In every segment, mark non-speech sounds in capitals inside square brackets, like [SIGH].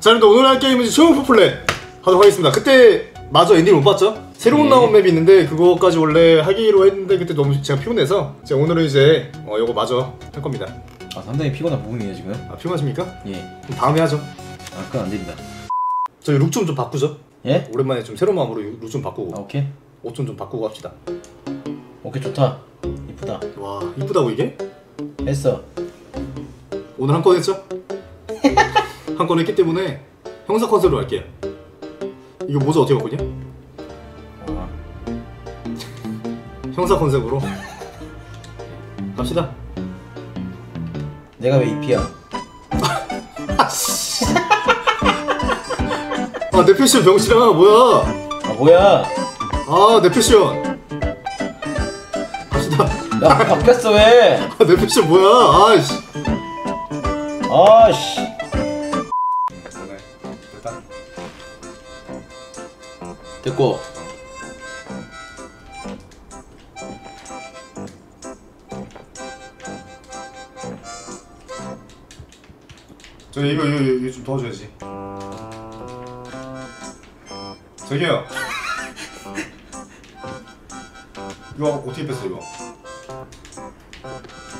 자, 그런데 오늘 할 게임은 쇼오프 플레이 하도록 하겠습니다. 그때 마저 엔딩 못 봤죠? 새로운 네. 나온 맵이 있는데 그거까지 원래 하기로 했는데 그때 너무 제가 피곤해서 제가 오늘은 이제 어, 요거 마저 할 겁니다. 아 상당히 피곤한 부분이에요 지금. 아, 피곤하십니까? 예. 그럼 다음에 하죠. 아 그건 안 됩니다. 저희 룩 좀 좀 바꾸죠. 예? 오랜만에 좀 새로운 마음으로 룩좀아 바꾸고 오케이. 옷 좀 좀 바꾸고 합시다. 오케이 좋다. 이쁘다. 와 이쁘다고 이게? 했어. 오늘 한 건 했죠? [LAUGHS] 한건 했기 때문에 형사 컨셉으로 할게요. 이거 모자 어떻게 바꾸냐? 아, 형사 컨셉으로 갑시다. 내가 왜 이피야? 아내 패션 병신아 뭐야? 아 뭐야? 아내 패션. 갑시다. 야 바뀌었어 왜? 아, 내 패션 뭐야? 아이씨. 아씨. 네, 됐다. 됐고. 저 이거 이거 이거 좀 도와줘야지. 저기요. 이거 어떻게 뺐어 이거?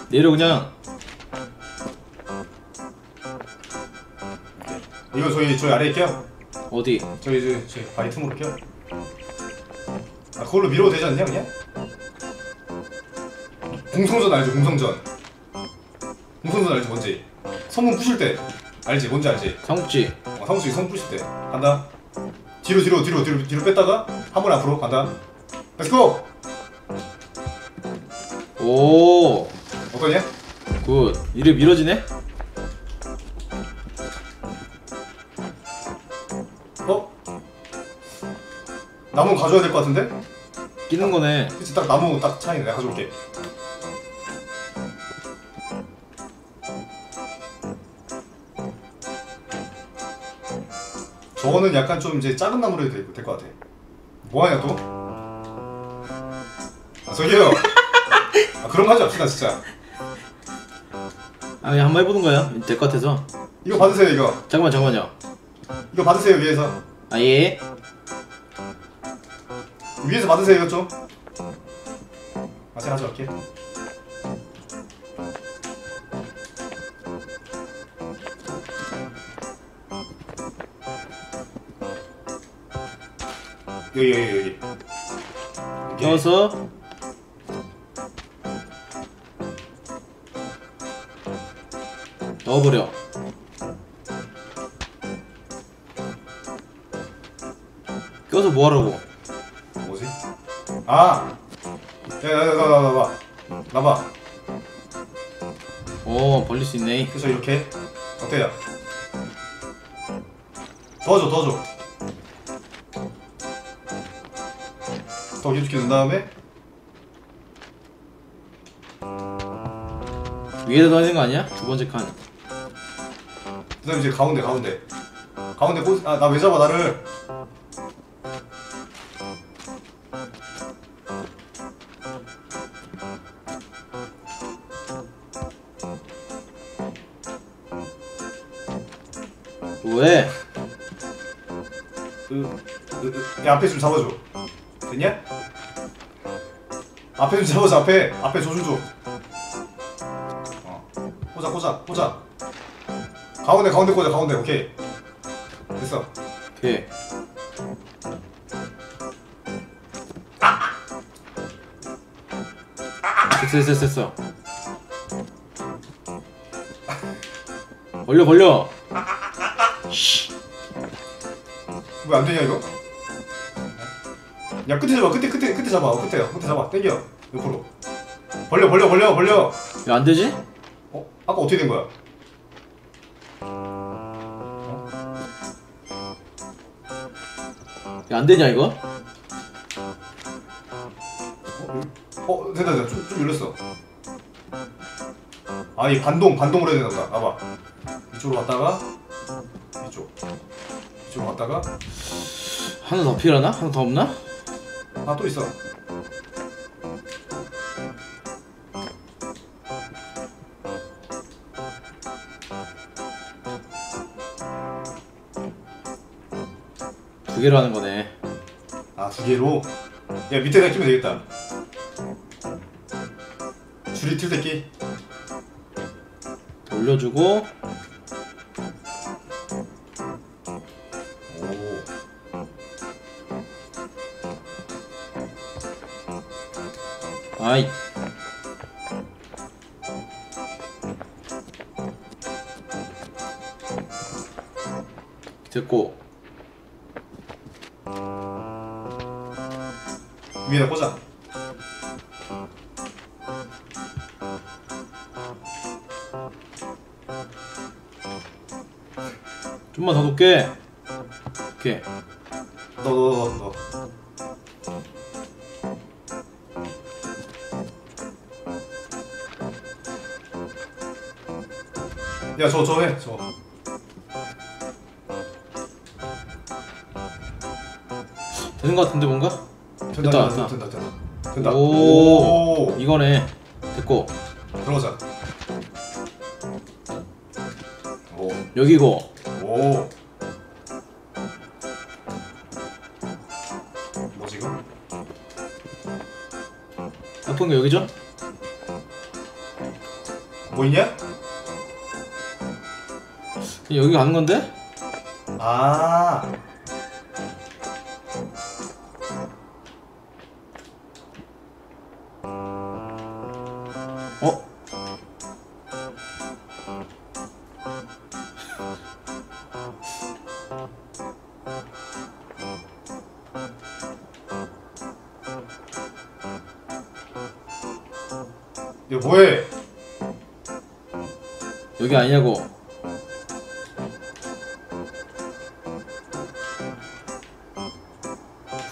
내려 그냥. 이거 저희 저희 아래에 껴. 어디? 저희 저희 저희 바위 틈으로 껴. 아 그걸로 밀어도 되지 않냐 그냥? 공성전 알지 공성전. 공성전 알지 뭔지? 선문 부실 때 알지 뭔지 알지? 삼국지. 어, 상수이 선 부실 때 간다. 뒤로 뒤로 뒤로 뒤로 뒤로 뺐다가 한 번 앞으로 간다. 렛츠고. 오. 어떠냐? 굿. 이래 밀어지네? 나무 가져야 될 것 같은데? 끼는 거네. 그치 딱 나무 딱 차이네 내가 가져올게 저거는 약간 좀 이제 작은 나무로 해도 될 것 같아 뭐하냐 또? 아 저기요 아, 그런 거 하지 맙시다 진짜 아 그냥 한번 해보는 거야. 될 것 같아서. 이거 받으세요 이거 잠깐만 잠깐만요. 이거 받으세요 위에서 아 예. 위에서 받으세요 이것 좀. 아, 제가 가져갈게. 여기 여기 여기. 여기 넣어서. 넣어버려. 껴서 뭐하라고? 아! 야 야 야 나 나봐 나봐 오 벌릴 수 있네. 그래서 이렇게 어때요? 도와줘 도와줘 더 깊게 넣은 다음에 위에다 넣어야 되는 거 아니야? 두 번째 칸. 그 다음에 이제 가운데 가운데 가운데 꽂.. 아나 왜 잡아 나를 으, 으, 으, 야 앞에 좀 잡아줘 됐냐? 앞에 좀 잡아줘 앞에 앞에 조준 좀 어. 꽂아 꽂아 꽂아 가운데 가운데 꽂아 가운데 오케이 됐어 오케이. 됐어 됐어 됐어. [LAUGHS] 벌려 벌려. 왜 안 되냐 이거? 야 끝에 잡아 끝에 끝에 끝에 잡아 어, 끝에 끝에 잡아 당겨 옆으로 벌려 벌려 벌려 벌려 왜 안 되지? 어 아까 어떻게 된 거야? 왜안 되냐 이거? 어 됐다 됐다 좀, 좀 열렸어 아이 반동 반동으로 해야 되나 보다 봐봐 이쪽으로 갔다가 이쪽 이쪽으로 갔다가 하나 더 필요하나? 하나 더 없나? 아 또 있어 두 개로 하는 거네. 아 두 개로 야 밑에다 끼면 되겠다 줄이 틀 새끼 올려주고 됐고. 위에다 꽂아. 좀만 더 높게. 오케이 너너 너너. 야, 저, 저 해, 저. 되는 거 같은데 뭔가? 된다, 됐다, 된다, 된다, 된다. 오. 오. 이거네 됐고 들어가자. 오. 여기고 오. 뭐지, 이거? 나쁜 게 여기죠? 뭐 있냐? 여기 가는 건데? 아. 야, 뭐해? 여기 아니냐고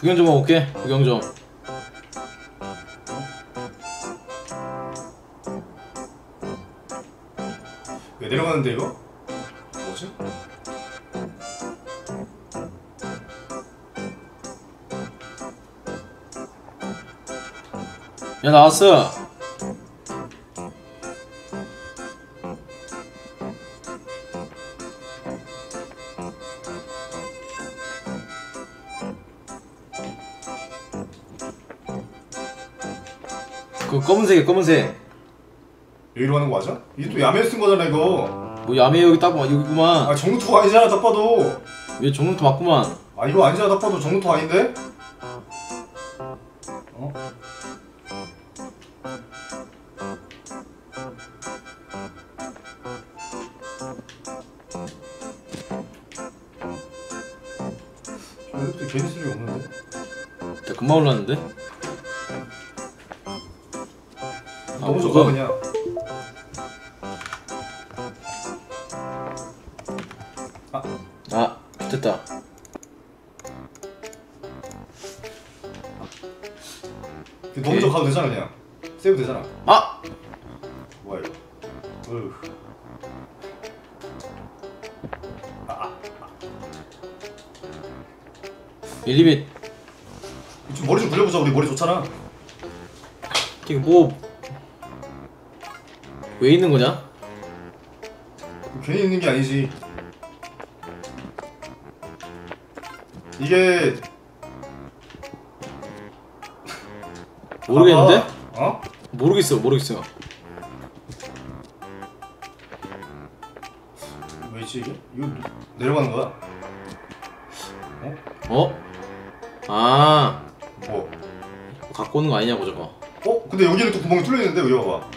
구경 좀 하고 올게 구경 좀 왜 내려가는데, 이거? 뭐지? 야 나왔어 검은색이야 검은색 여기로 가는 거 맞아? 이게 또 야매 쓴 거잖아, 이거. 뭐 야매 여기 딱 봐, 여기구만 아, 정루토 아니잖아, 딱 봐도. 왜 종루토 맞구만 아, 이거 아니잖아, 딱 봐도 정루토 아닌데? 어? 아, 이것도 괜히 쓸일 없는데? 나 금방 올랐는데 너무 좋아, 그냥. 아 됐다 너무 오케이. 저 가도 되잖아, 그냥. 세이브 되잖아. 아! 뭐야, 이거. 으 일리밋 좀 머리 좀 굴려보자, 우리 머리 좋잖아. 이게 뭐... 왜 있는 거냐? 괜히 있는 게 아니지. 이게 모르겠는데? 아마- 어? 모르겠어 모르겠어요 왜 있지 이게? 이거 내려가는 거야? 어? 아 뭐? 갖고 오는 거 아니냐고 저거 어? 근데 여기는 또 구멍이 뚫려 있는데 여기 봐봐.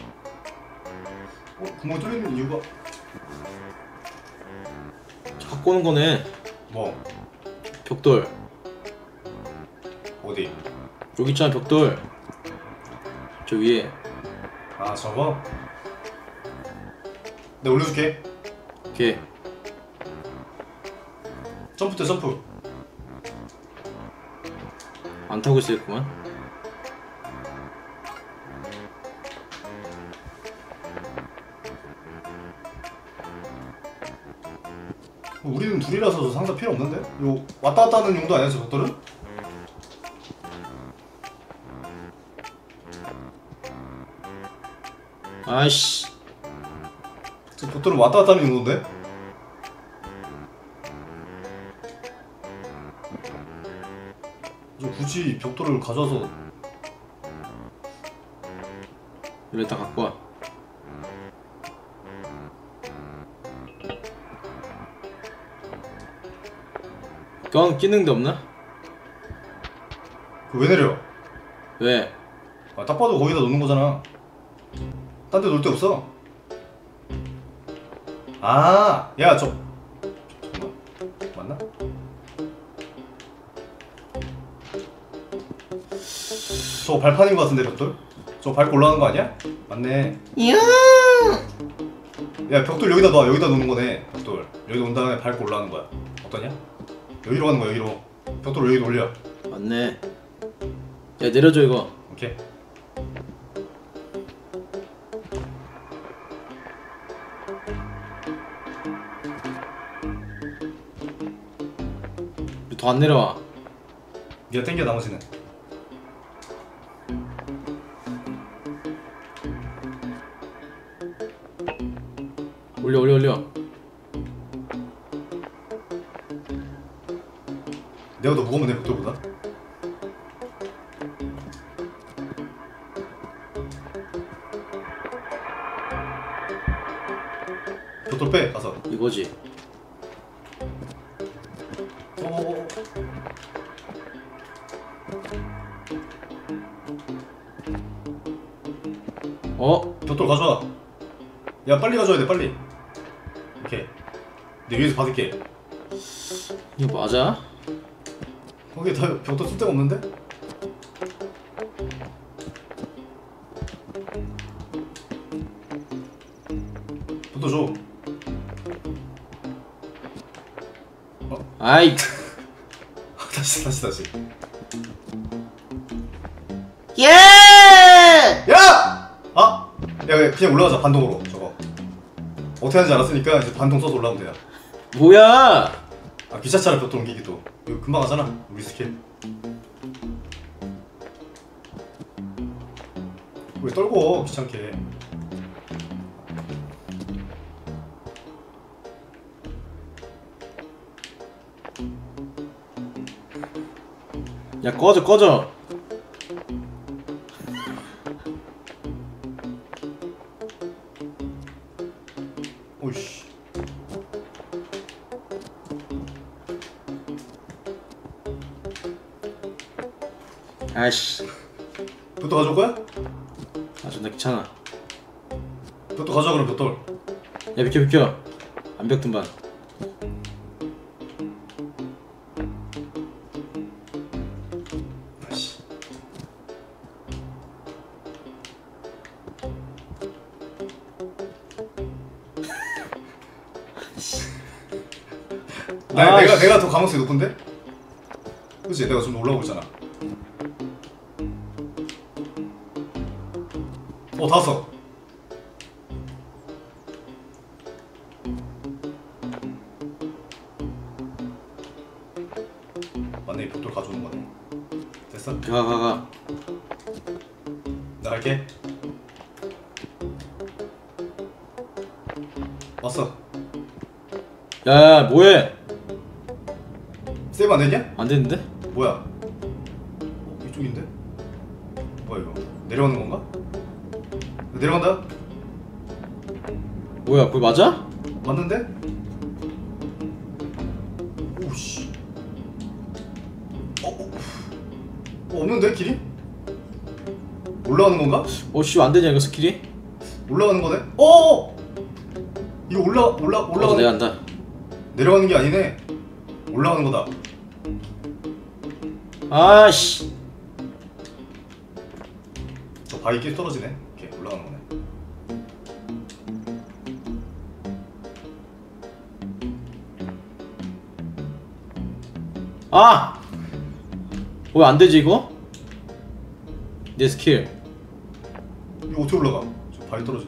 어? 구멍이 뚫려 있는 이유가 저 갖고 오는 거네 뭐? 벽돌 어디? 여기 있잖아 벽돌 저 위에 아 저거? 내가 올려줄게. 이렇게 점프 때 점프. 안 타고 있을구만 둘이라서 저 상자 필요 없는데? 이거 왔다 갔다 하는 용도 아니야 저 것들은? 아이씨 저 보트는 왔다 갔다 하는 용도인데? 굳이 벽돌을 가져와서 이래 다 갖고 와. 건 끼는 데 없나? 그왜 내려? 왜? 아, 딱 봐도 거기다 놓는 거잖아. 딴 데 놓을 데 없어. 아, 야, 저. 잠깐만. 맞나? 저 발판인 것 같은데, 벽돌? 저 밟고 올라가는 거 아니야? 맞네. 야, 벽돌 여기다 놔. 여기다 놓는 거네. 벽돌. 여기 놓은 다음에 밟고 올라가는 거야. 어떠냐? 여기로 가는 거야, 여기로. 벽돌 여기 올려. 맞네. 야 내려줘 이거. 오케이. 더 안 내려와. 네가 땡겨 나머지는. 올려 올려 올려. 내가 더 무거우면 내 벽돌보다? 벽돌 빼 가서 이거지. 어? 벽돌 가져와 야 빨리 가져와야 돼 빨리 오케이 내 위에서 받을게 이거 맞아? 거기에 다 벽돌 쓸 데가 없는데? 벽돌 줘 아이. 다시 다시 다시 예! 야! 아! 야 왜, 그냥 올라가자 반동으로 저거 어떻게 하는지 알았으니까 이제 반동 써서 올라가면 돼요 뭐야? 아 귀찮잖아 벽돌 옮기기도 이거 금방 하잖아 우리 스킬. 왜 떨고 귀찮게. 야 꺼져 꺼져. 오이씨 아이씨. 벽돌 가져올 거야? 아 존나 귀찮아. 벽돌 가져와 그럼 벽돌 야 비켜 비켜. 안 벽든반. 아이씨 [LAUGHS] 나, 아이씨. 내가 내가 더 가능성이 높은데? 그치 내가 좀 올라오고 있잖아 어 닿았어 맞네 이 벽돌 가져오는 거네 됐어? 가 가 가. 나 갈게 왔어 야야 뭐해? 세이브 안 됐냐? 안 되는데? 뭐야? 어, 이쪽인데? 뭐야 이거? 내려가는 건가? 내려간다? 뭐야 거기 맞아? 맞는데? 오씨 어, 어, 어 없는데 길이? 올라가는 건가? 어씨 안 되냐 이거 스킬이? 올라가는 거네? 어! 이거 올라 올라 어 올라가는 내가 한다. 내려가는 게 아니네. 올라가는 거다. 아씨. 저 바위 끼 떨어지네. 올라가는 거네. 아! 왜 안 되지 이거? 내 스킬. 이거 어떻게 올라가? 저 바위 떨어지.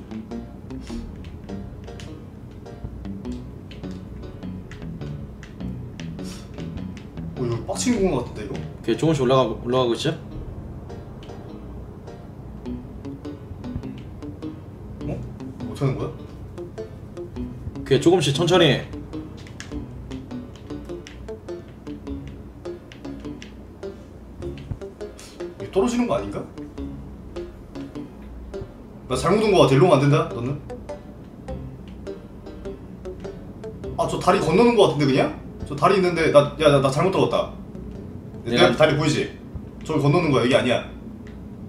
어 이거 빡치는 건 같은데 이거? 오케이 조금씩 올라가고 올라가고 있죠? 어떻게 하는 거야? 오케이 조금씩 천천히. 떨어지는 거 아닌가? 나 잘못 온거 같아. 일로 안 된다. 너는? 아 저 다리 건너는 거 같은데 그냥? 저 다리 있는데 나야나 잘못 들었다. 내가 내가- 다리 보이지? 저기 건너는 거야. 여기 아니야.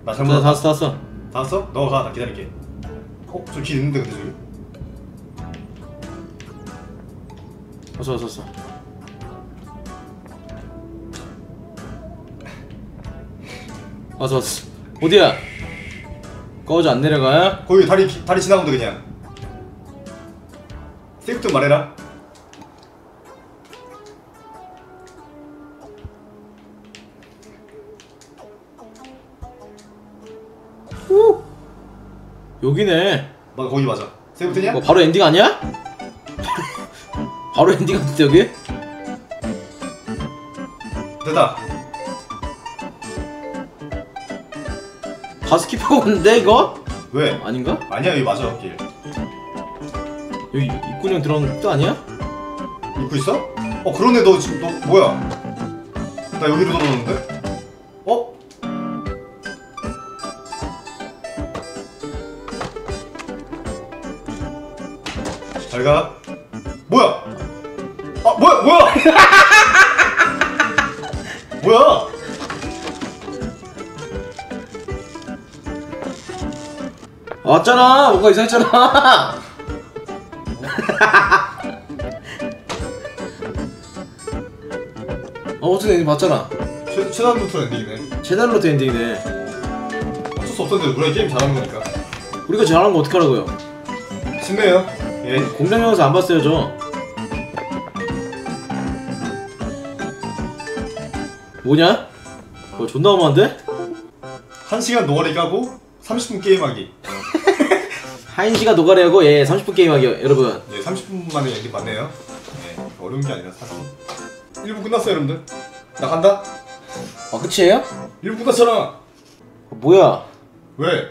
나 잘못 다. 왔어 다 왔어 다 왔어? 너가 가. 나 기다릴게. 어? 저길 있는데 근데 저기? 왔어 왔어 왔어 왔어 왔어 어디야 꺼져 안 내려가 거기 다리 기- 다리 돼 그냥. 세이프트 말해라. 여기네 맞아 거기 맞아. 세이프트냐? 어, 바로 엔딩 아니야? [LAUGHS] 바로 엔딩 같은데 여기? 됐다. 다 스킵하고 갔는데 이거? 왜? 아닌가? 아니야 여기 맞아 길. 여기 입구령 들어온 또 아니야? 입고 있어? 어 그러네 너 지금 너 뭐야? 나 여기로 들어오는데? 잘 가. 뭐야? 아 뭐야 뭐야? [LAUGHS] 뭐야? 왔잖아 뭔가 이상했잖아 [LAUGHS] 어 어떻게 엔딩 봤잖아 최 최단 루트 엔딩이네. 된 엔딩이네 어쩔 수 없던데 우리가 게임 잘하는 거니까. 우리가 잘하는 거 어떡하라고요 쉽네요. 예. 공장 영상 안 봤어요 저 뭐냐? 뭐 존나 어마한데? 한 시간 노가리 까고 30분 게임하기. 1시간 노가리 하고 예 30분 게임하기요 여러분 네, 30분 만에 연기 맞네요. 네, 어려운 게 아니라 사실. 1부 끝났어요, 여러분들. 나 간다. 아 끝이에요? 1부 끝났잖아. 뭐야 왜?